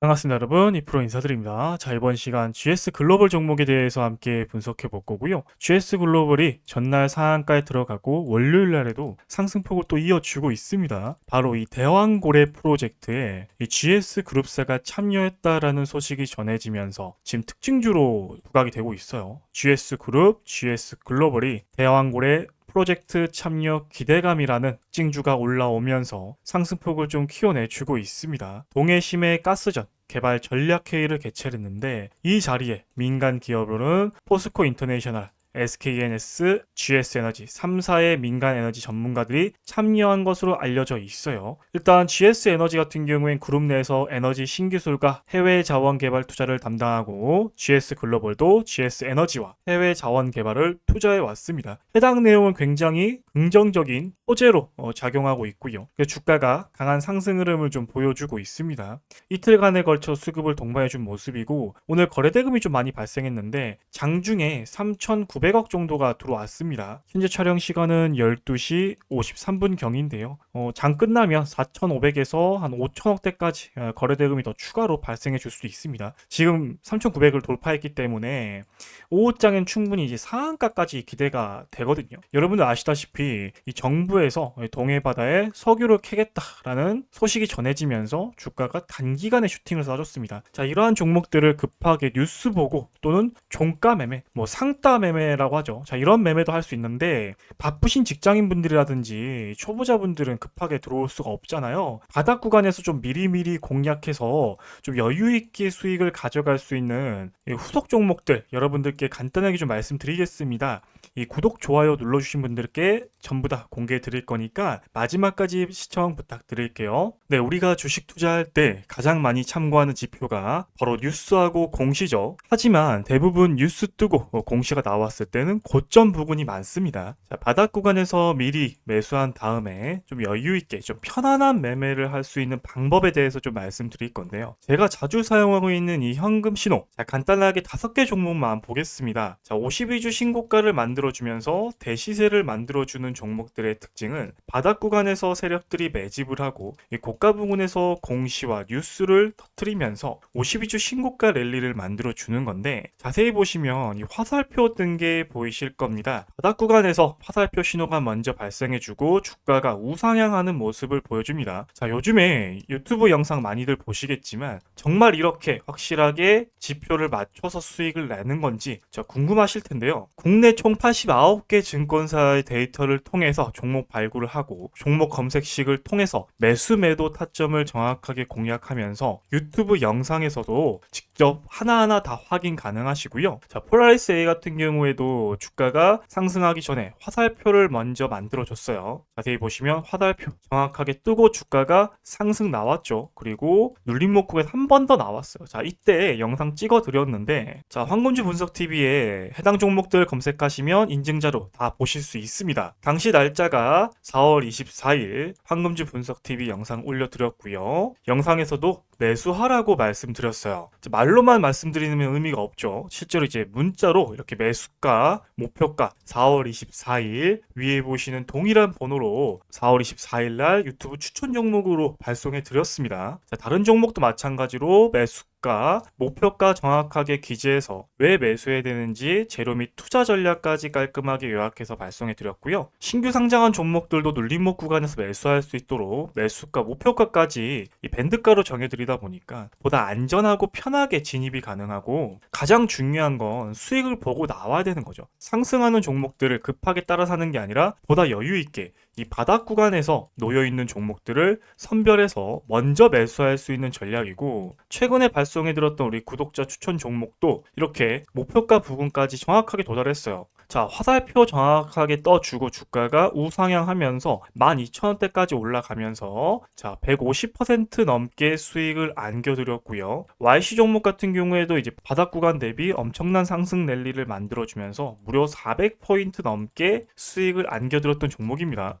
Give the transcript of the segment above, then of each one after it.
반갑습니다 여러분. 이프로 인사드립니다. 자 이번 시간 GS 글로벌 종목에 대해서 함께 분석해 볼 거고요. GS 글로벌이 전날 상한가에 들어가고 월요일 날에도 상승폭을 또 이어주고 있습니다. 바로 이 대왕고래 프로젝트에 이 GS 그룹사가 참여했다라는 소식이 전해지면서 지금 특징주로 부각이 되고 있어요. GS 그룹, GS 글로벌이 대왕고래 프로젝트 참여 기대감이라는 찡주가 올라오면서 상승폭을 좀 키워내주고 있습니다. 동해심의 가스전 개발 전략회의를 개최했는데 이 자리에 민간 기업으로는 포스코 인터내셔널 SKNS, GS에너지 3사의 민간 에너지 전문가들이 참여한 것으로 알려져 있어요. 일단 GS에너지 같은 경우엔 그룹 내에서 에너지 신기술과 해외 자원 개발 투자를 담당하고 GS 글로벌도 GS에너지와 해외 자원 개발을 투자해 왔습니다. 해당 내용은 굉장히 긍정적인 호재로 어, 작용하고 있고요. 주가가 강한 상승 흐름을 좀 보여주고 있습니다. 이틀간에 걸쳐 수급을 동반해준 모습이고 오늘 거래대금이 좀 많이 발생했는데 장중에 3,900억 정도가 들어왔습니다. 현재 촬영 시간은 12시 53분 경인데요. 어, 장 끝나면 4,500에서 한 5,000억대까지 어, 거래대금이 더 추가로 발생해 줄 수도 있습니다. 지금 3,900을 돌파했기 때문에 오후장엔 충분히 이제 상한가까지 기대가 되거든요. 여러분들 아시다시피 이 정부에서 동해 바다에 석유를 캐겠다라는 소식이 전해지면서 주가가 단기간에 슈팅을 쏴줬습니다. 자, 이러한 종목들을 급하게 뉴스 보고 또는 종가 매매, 뭐 상따 매매라고 하죠. 자, 이런 매매도 할 수 있는데 바쁘신 직장인 분들이라든지 초보자분들은 급하게 들어올 수가 없잖아요. 바닥 구간에서 좀 미리미리 공략해서 좀 여유 있게 수익을 가져갈 수 있는 이 후속 종목들 여러분들께 간단하게 좀 말씀드리겠습니다. 이 구독, 좋아요 눌러주신 분들께 전부 다 공개해 드릴 거니까 마지막까지 시청 부탁드릴게요. 네, 우리가 주식 투자할 때 가장 많이 참고하는 지표가 바로 뉴스하고 공시죠. 하지만 대부분 뉴스 뜨고 어, 공시가 나왔을 때는 고점 부분이 많습니다. 자, 바닥 구간에서 미리 매수한 다음에 좀 여유 있게 좀 편안한 매매를 할 수 있는 방법에 대해서 좀 말씀드릴 건데요. 제가 자주 사용하고 있는 이 현금 신호. 자, 간단하게 다섯 개 종목만 보겠습니다. 자, 52주 신고가를 만들 어주면서 대시세를 만들어주는 종목들의 특징은 바닥 구간에서 세력들이 매집을 하고 이 고가 부분에서 공시와 뉴스를 터트리면서 52주 신고가 랠리를 만들어주는 건데 자세히 보시면 이 화살표 뜬 게 보이실 겁니다. 바닥 구간에서 화살표 신호가 먼저 발생해주고 주가가 우상향하는 모습을 보여줍니다. 자, 요즘에 유튜브 영상 많이들 보시겠지만 정말 이렇게 확실하게 지표를 맞춰서 수익을 내는 건지 저 궁금하실 텐데요. 국내 총 89개 증권사의 데이터를 통해서 종목 발굴을 하고 종목 검색식을 통해서 매수 매도 타점을 정확하게 공략하면서 유튜브 영상에서도 직접 하나하나 다 확인 가능하시고요. 자, 폴라리스 A 같은 경우에도 주가가 상승하기 전에 화살표를 먼저 만들어 줬어요. 자세히 보시면 화살표 정확하게 뜨고 주가가 상승 나왔죠. 그리고 눌림목 구간 한번 더 나왔어요. 자, 이때 영상 찍어 드렸는데 자, 황금주 분석 TV에 해당 종목들 검색하시면 인증자로 다 보실 수 있습니다. 당시 날짜가 4월 24일 황금주 분석 TV 영상 올려드렸고요. 영상에서도 매수하라고 말씀드렸어요. 말로만 말씀드리는 의미가 없죠. 실제로 이제 문자로 이렇게 매수가, 목표가 4월 24일 위에 보시는 동일한 번호로 4월 24일 날 유튜브 추천 종목으로 발송해 드렸습니다. 자, 다른 종목도 마찬가지로 매수 가 목표가 정확하게 기재해서 왜 매수해야 되는지 재료 및 투자 전략까지 깔끔하게 요약해서 발송해 드렸고요. 신규 상장한 종목들도 눌림목 구간에서 매수할 수 있도록 매수가, 목표가까지 이 밴드가로 정해 드리다 보니까 보다 안전하고 편하게 진입이 가능하고 가장 중요한 건 수익을 보고 나와야 되는 거죠. 상승하는 종목들을 급하게 따라 사는 게 아니라 보다 여유 있게 이 바닥 구간에서 놓여 있는 종목들을 선별해서 먼저 매수할 수 있는 전략이고 최근에 발송해 들었던 우리 구독자 추천 종목도 이렇게 목표가 부분까지 정확하게 도달했어요. 자, 화살표 정확하게 떠주고 주가가 우상향하면서 12,000원대까지 올라가면서 자, 150% 넘게 수익을 안겨드렸고요. YC 종목 같은 경우에도 이제 바닥 구간 대비 엄청난 상승 랠리를 만들어주면서 무려 400포인트 넘게 수익을 안겨드렸던 종목입니다.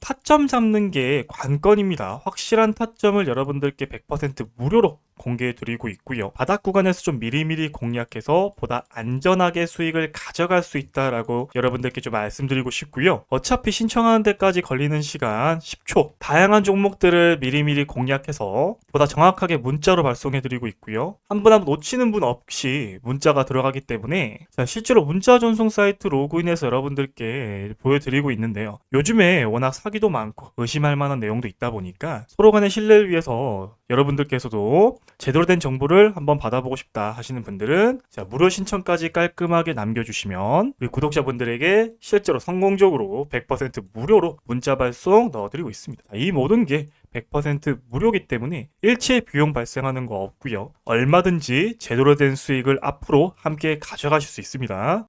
타점 잡는 게 관건입니다. 확실한 타점을 여러분들께 100% 무료로 공개해 드리고 있고요. 바닥 구간에서 좀 미리미리 공략해서 보다 안전하게 수익을 가져갈 수 있다라고 여러분들께 좀 말씀드리고 싶고요. 어차피 신청하는 데까지 걸리는 시간 10초. 다양한 종목들을 미리미리 공략해서 보다 정확하게 문자로 발송해 드리고 있고요. 한 분 한 분 놓치는 분 없이 문자가 들어가기 때문에 자, 실제로 문자 전송 사이트 로그인해서 여러분들께 보여드리고 있는데요. 요즘에 워낙 사기도 많고 의심할 만한 내용도 있다 보니까 서로 간의 신뢰를 위해서 여러분들께서도 제대로 된 정보를 한번 받아보고 싶다 하시는 분들은 자, 무료 신청까지 깔끔하게 남겨주시면 우리 구독자분들에게 실제로 성공적으로 100% 무료로 문자 발송 넣어드리고 있습니다. 자, 이 모든 게 100% 무료기 때문에 일체 비용 발생하는 거 없고요. 얼마든지 제대로 된 수익을 앞으로 함께 가져가실 수 있습니다.